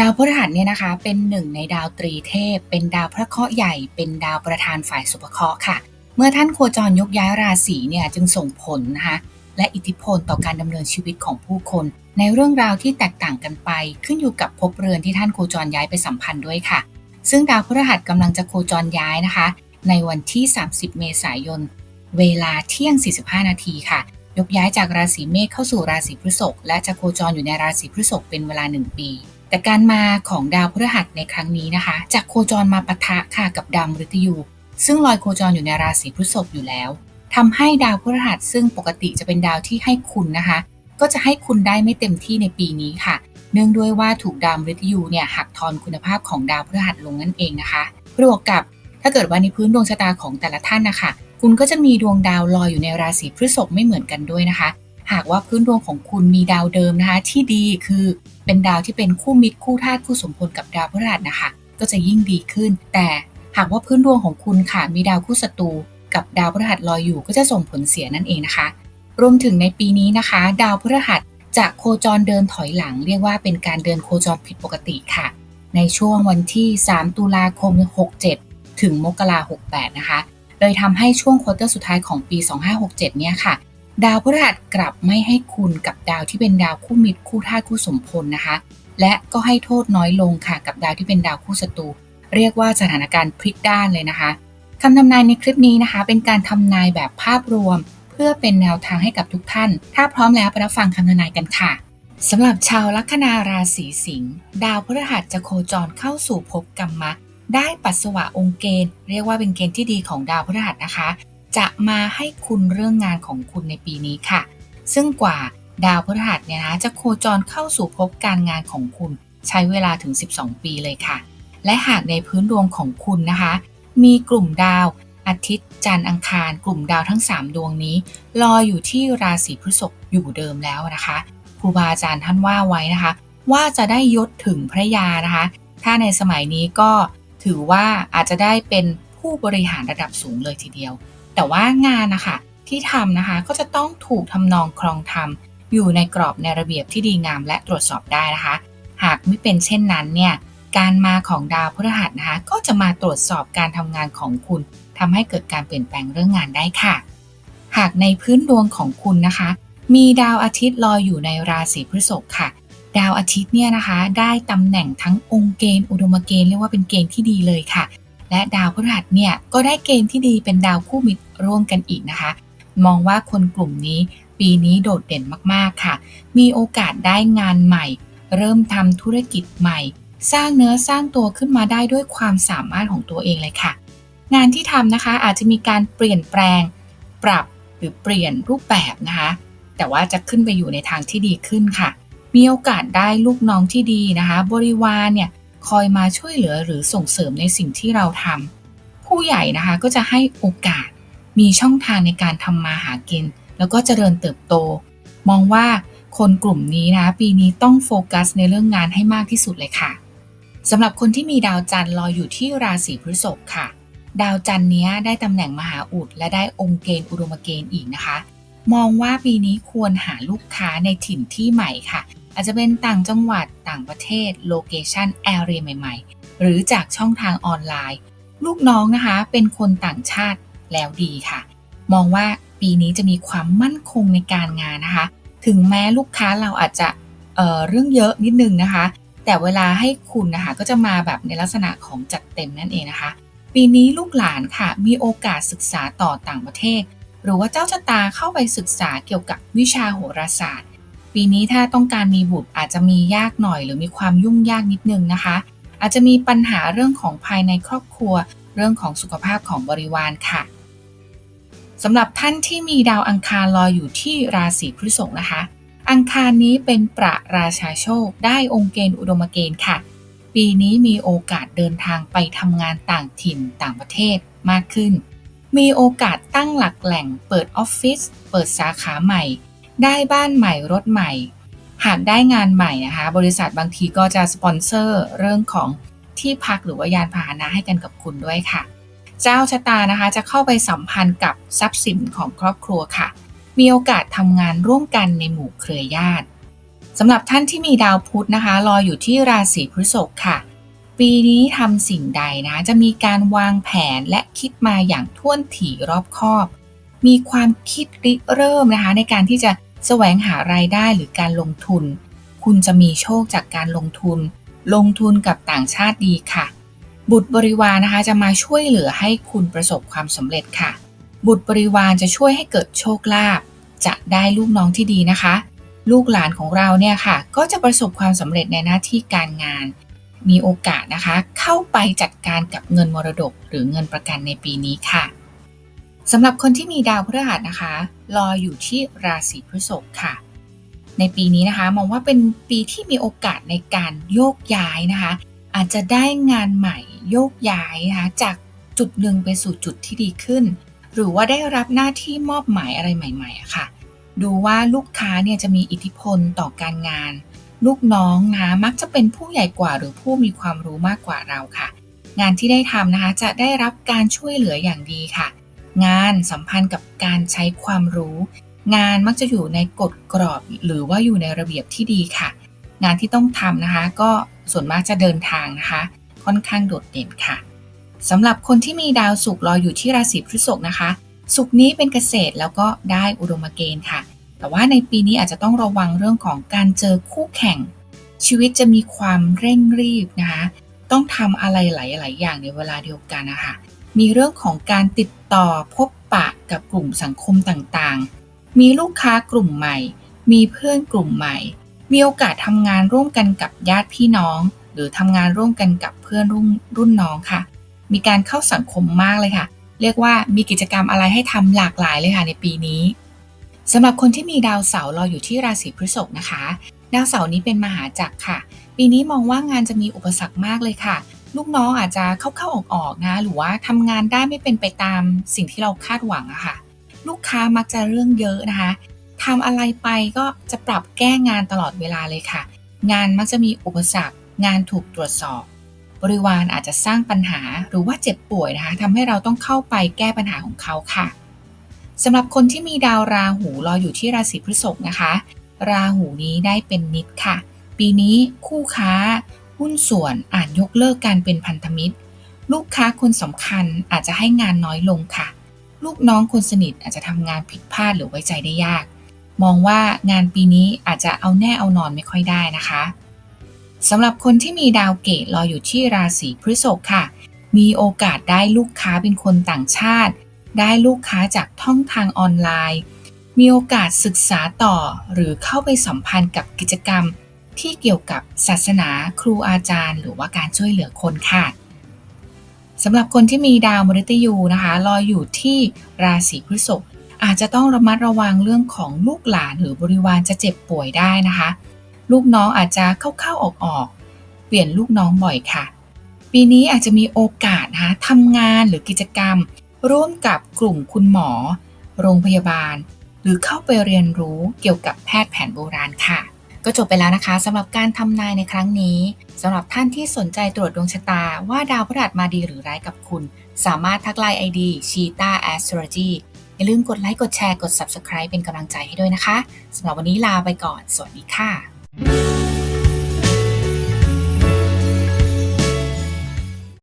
ดาวพฤหัสเนี่ยนะคะเป็นหนึ่งในดาวตรีเทพ เป็นดาวพระเคราะห์ใหญ่ เป็นดาวประธานฝ่ายสุภเคราะห์ค่ะ เมื่อท่านโคจรยกย้ายราศีเนี่ยจึงส่งผลนะคะและอิทธิพลต่อการดำเนินชีวิตของผู้คน ในเรื่องราวที่แตกต่างกันไป ขึ้นอยู่กับภพเรือนที่ท่านโคจรย้ายไปสัมพันธ์ด้วยค่ะ ซึ่งดาวพฤหัสกำลังจะโคจรย้ายนะคะ ในวันที่ 30 เมษายน เวลาเที่ยง 45 นาทีค่ะ ยกย้ายจากราศีเมษเข้าสู่ราศีพฤษภและจะโคจรอยู่ในราศีพฤษภเป็นเวลา 1 ปี แต่การมาของดาวพฤหัสในครั้งนี้นะคะจะโคจรมาปะทะค่ะกับดาวมฤตยู ซึ่งลอยโคจรอยู่ในราศีพฤษภอยู่แล้วทำให้ดาวพฤหัสซึ่งปกติจะเป็นดาวที่ให้คุณนะคะ ก็จะให้คุณได้ไม่เต็มที่ในปีนี้ค่ะ เนื่องด้วยว่าถูกดาวมฤตยูเนี่ยหักทอนคุณภาพของดาวพฤหัสลงนั่นเองนะคะบวกกับถ้าเกิดว่าในพื้นดวงชะตาของแต่ละท่านนะคะคุณก็จะมีดวงดาวลอยอยู่ในราศีพฤษภไม่เหมือนกันด้วยนะคะ หากว่าพื้นดวงของคุณมีดาวเดิมนะคะ ที่ดีคือ เป็นดาวที่เป็นคู่มิตรคู่ธาตุคู่สมพลกับดาวพฤหัสนะคะ ก็จะยิ่งดีขึ้น แต่หากว่าพื้นดวงของคุณค่ะมีดาวคู่ศัตรูกับดาวพฤหัสลอยอยู่ก็จะส่งผลเสียนั่นเองนะคะ รวมถึงในปีนี้นะคะ ดาวพฤหัสจะโคจรเดินถอยหลัง เรียกว่าเป็นการเดินโคจรผิดปกติค่ะ ในช่วงวันที่ 3 ตุลาคม 67 ถึงมกราคม68 นะคะเลยทำให้ช่วงควอเตอร์สุดท้ายของปี 2567 เนี่ยค่ะ ดาวพฤหัสกลับไม่ให้คุณกับดาวที่เป็นดาวคู่มิตรคู่ธาตุคู่สมพลนะคะ และก็ให้โทษน้อยลงค่ะกับดาวที่เป็นดาวคู่ศัตรูเรียกว่าสถานการณ์พลิกด้านเลยนะคะคำทำนายในคลิปนี้นะคะ เป็นการทำนายแบบภาพรวม เพื่อเป็นแนวทางให้กับทุกท่าน ถ้าพร้อมแล้วไปรับฟังคำทำนายกันค่ะสำหรับชาวลัคนาราศีสิงห์ดาวพฤหัสจะโคจรเข้าสู่ภพกรรมะได้ปัสสาวะองค์เกณฑ์ เรียกว่าเป็นเกณฑ์ที่ดีของดาวพฤหัสนะคะ จะมาให้คุณเรื่องงานของคุณในปีนี้ค่ะ ซึ่งกว่าดาวพฤหัสเนี่ยนะจะโคจรเข้าสู่ภพการงานของคุณ ใช้เวลาถึง 12 ปีเลยค่ะ และหากในพื้นดวงของคุณนะคะ มีกลุ่มดาวอาทิตย์จันทร์อังคาร กลุ่มดาวทั้ง 3 ดวงนี้ลอยอยู่ที่ราศีพฤษภอยู่เดิมแล้วนะคะครูบาอาจารย์ท่านว่าไว้นะคะ ว่าจะได้ยศถึงพระยานะคะ ถ้าในสมัยนี้ก็ถือว่าอาจจะได้เป็นผู้บริหารระดับสูงเลยทีเดียว แต่ว่างานนะคะที่ทำนะคะก็จะต้องถูกทำนองครองธรรมอยู่ในกรอบในระเบียบที่ดีงามและตรวจสอบได้นะคะ หากไม่เป็นเช่นนั้นเนี่ยการมาของดาวพฤหัสนะคะก็จะมาตรวจสอบการทำงานของคุณทำให้เกิดการเปลี่ยนแปลงเรื่องงานได้ค่ะ หากในพื้นดวงของคุณนะคะ มีดาวอาทิตย์ลอยอยู่ในราศีพฤษภค่ะ ดาวอาทิตย์เนี่ยนะคะ ได้ตำแหน่งทั้งองค์เกณฑ์อุดมเกณฑ์เรียกว่าเป็นเกณฑ์ที่ดีเลยค่ะ และดาวพฤหัสเนี่ยก็ได้เกณฑ์ที่ดีเป็นดาวคู่มิตร ร่วมกันอีกนะคะ มองว่าคนกลุ่มนี้ปีนี้โดดเด่นมากๆค่ะ มีโอกาสได้งานใหม่ เริ่มทำธุรกิจใหม่ สร้างเนื้อสร้างตัวขึ้นมาได้ด้วยความสามารถของตัวเองเลยค่ะ งานที่ทำนะคะอาจจะมีการเปลี่ยนแปลง ปรับหรือเปลี่ยนรูปแบบนะคะ แต่ว่าจะขึ้นไปอยู่ในทางที่ดีขึ้นค่ะ มีโอกาสได้ลูกน้องที่ดีนะคะ บริวารเนี่ยคอยมาช่วยเหลือหรือส่งเสริมในสิ่งที่เราทำผู้ใหญ่นะคะก็จะให้โอกาส มีช่องทางในการทำมาหากิน แล้วก็เจริญเติบโต มองว่าคนกลุ่มนี้นะ ปีนี้ต้องโฟกัสในเรื่องงานให้มากที่สุดเลยค่ะสำหรับคนที่มีดาวจันทร์ลอยอยู่ที่ราศีพฤษภค่ะ ดาวจันทร์นี้ได้ตำแหน่งมหาอุดและได้องค์เกณฑ์อุดมเกณฑ์อีกนะคะ มองว่าปีนี้ควรหาลูกค้าในถิ่นที่ใหม่ค่ะ อาจจะเป็นต่างจังหวัดต่างประเทศโลเคชันแอเรียใหม่ ๆ หรือจากช่องทางออนไลน์ ลูกน้องนะคะเป็นคนต่างชาติ แล้วดีค่ะ มองว่าปีนี้จะมีความมั่นคงในการงานนะคะ ถึงแม้ลูกค้าเราอาจจะเเรื่องเยอะนิดนึงนะคะ แต่เวลาให้คุณนะคะก็จะมาแบบในลักษณะของจัดเต็มนั่นเองนะคะ ปีนี้ลูกหลานค่ะมีโอกาสศึกษาต่อต่างประเทศ หรือว่าเจ้าชะตาเข้าไปศึกษาเกี่ยวกับวิชาโหราศาสตร์ ปีนี้ถ้าต้องการมีบุตรอาจจะมียากหน่อย หรือมีความยุ่งยากนิดนึงนะคะ อาจจะมีปัญหาเรื่องของภายในครอบครัว เรื่องของสุขภาพของบริวารค่ะ สำหรับท่านที่มีดาวอังคารลอยอยู่ที่ราศีพฤษภนะคะ อังคารนี้เป็นประราชาโชค ได้องค์เกณฑ์อุดมเกณฑ์ค่ะ ปีนี้มีโอกาสเดินทางไปทำงานต่างถิ่นต่างประเทศมากขึ้น มีโอกาสตั้งหลักแหล่ง เปิดออฟฟิศ เปิดสาขาใหม่ ได้บ้านใหม่รถใหม่ หากได้งานใหม่นะคะ บริษัทบางทีก็จะสปอนเซอร์เรื่องของที่พักหรือว่ายานพาหนะให้กันกับคุณด้วยค่ะ เจ้าชะตานะคะ จะเข้าไปสัมพันธ์กับทรัพย์สินของครอบครัวค่ะ มีโอกาสทำงานร่วมกันในหมู่เครือญาติสำหรับท่านที่มีดาวพุธนะคะลอยอยู่ที่ราศีพฤษภค่ะ ปีนี้ทำสิ่งใดนะจะมีการวางแผนและคิดมาอย่างท่วนถี่รอบคอบ มีความคิดริเริ่มนะคะ ในการที่จะแสวงหารายได้หรือการลงทุน คุณจะมีโชคจากการลงทุน ลงทุนกับต่างชาติดีค่ะ บุตรบริวารนะคะจะมาช่วยเหลือให้คุณประสบความสำเร็จค่ะ บุตรบริวารจะช่วยให้เกิดโชคลาภจะได้ลูกน้องที่ดีนะคะ ลูกหลานของเราเนี่ยค่ะ ก็จะประสบความสำเร็จในหน้าที่การงาน มีโอกาสนะคะ เข้าไปจัดการกับเงินมรดก หรือเงินประกันในปีนี้ค่ะสำหรับคนที่มีดาวพฤหัสนะคะลอยอยู่ที่ราศีพฤษภค่ะ ในปีนี้นะคะ มองว่าเป็นปีที่มีโอกาสในการโยกย้ายนะคะ อาจจะได้งานใหม่โยกย้ายนะคะจากจุดหนึ่งไปสู่จุดที่ดีขึ้น หรือว่าได้รับหน้าที่มอบหมายอะไรใหม่ๆอะค่ะ ดูว่าลูกค้าเนี่ยจะมีอิทธิพลต่อการงาน ลูกน้องนะมักจะเป็นผู้ใหญ่กว่าหรือผู้มีความรู้มากกว่าเราค่ะ งานที่ได้ทำนะคะจะได้รับการช่วยเหลืออย่างดีค่ะ งานสัมพันธ์กับการใช้ความรู้ งานมักจะอยู่ในกฎกรอบ หรือว่าอยู่ในระเบียบที่ดีค่ะ งานที่ต้องทำนะคะ ก็ส่วนมากจะเดินทางนะคะ ค่อนข้างโดดเด่นค่ะสำหรับคนที่มีดาวศุกร์รออยู่ที่ราศีพฤษภนะคะศุกร์นี้เป็นเกษตรแล้วก็ได้อุดมเกณฑ์ค่ะ แต่ว่าในปีนี้อาจจะต้องระวังเรื่องของการเจอคู่แข่ง ชีวิตจะมีความเร่งรีบนะคะ ต้องทำอะไรหลาย ๆ อย่างในเวลาเดียวกันนะคะมีเรื่องของการติดต่อพบปะกับกลุ่มสังคมต่างๆ มีลูกค้ากลุ่มใหม่ มีเพื่อนกลุ่มใหม่ มีโอกาสทำงานร่วมกันกับญาติพี่น้อง หรือทำงานร่วมกันกับเพื่อนรุ่นรุ่นน้องค่ะ มีการเข้าสังคมมากเลยค่ะ เรียกว่ามีกิจกรรมอะไรให้ทำหลากหลายเลยค่ะในปีนี้สำหรับคนที่มีดาวเสาร์รออยู่ที่ราศีพฤษภนะคะ ดาวเสาร์นี้เป็นมหาจักรค่ะ ปีนี้มองว่างานจะมีอุปสรรคมากเลยค่ะ ลูกน้องอาจจะเข้าๆออกๆนะหรือว่าทำงานได้ไม่เป็นไปตามสิ่งที่เราคาดหวังอะค่ะ ลูกค้ามักจะเรื่องเยอะนะคะ ทำอะไรไปก็จะปรับแก้งานตลอดเวลาเลยค่ะ งานมักจะมีอุปสรรค งานถูกตรวจสอบ บริวารอาจจะสร้างปัญหาหรือว่าเจ็บป่วยนะคะทำให้เราต้องเข้าไปแก้ปัญหาของเขาค่ะสำหรับคนที่มีดาวราหูรออยู่ที่ราศีพฤษภนะคะ ราหูนี้ได้เป็นนิดค่ะ ปีนี้คู่ค้า หุ้นส่วนอาจยกเลิกการเป็นพันธมิตร ลูกค้าคนสำคัญอาจจะให้งานน้อยลงค่ะ ลูกน้องคนสนิทอาจจะทำงานผิดพลาดหรือไว้ใจได้ยาก มองว่างานปีนี้อาจจะเอาแน่เอานอนไม่ค่อยได้นะคะสำหรับคนที่มีดาวเกตรออยู่ที่ราศีพฤษภค่ะ มีโอกาสได้ลูกค้าเป็นคนต่างชาติ ได้ลูกค้าจากท่องทางออนไลน์ มีโอกาสศึกษาต่อหรือเข้าไปสัมพันธ์กับกิจกรรม ที่เกี่ยวกับศาสนาครูอาจารย์ หรือว่าการช่วยเหลือคนค่ะสำหรับคนที่มีดาวมฤตยูนะคะลอยอยู่ที่ราศีพฤษภ อาจจะต้องระมัดระวังเรื่องของลูกหลานหรือบริวารจะเจ็บป่วยได้นะคะ ลูกน้องอาจจะเข้าๆออกๆ เปลี่ยนลูกน้องบ่อยค่ะ ปีนี้อาจจะมีโอกาสนะคะทำงานหรือกิจกรรม ร่วมกับกลุ่มคุณหมอ โรงพยาบาล หรือเข้าไปเรียนรู้เกี่ยวกับแพทย์แผนโบราณค่ะ ก็จบไปแล้วนะคะสำหรับการทำนายในครั้งนี้สำหรับท่านที่สนใจตรวจดวงชะตาว่าดาวพฤหัสมาดีหรือร้ายกับคุณ สามารถทักไลน์ ID Cheetah Astrology อย่าลืมกดไลค์กดแชร์กด Subscribe เป็นกำลังใจให้ด้วยนะคะสำหรับวันนี้ลาไปก่อน สวัสดีค่ะ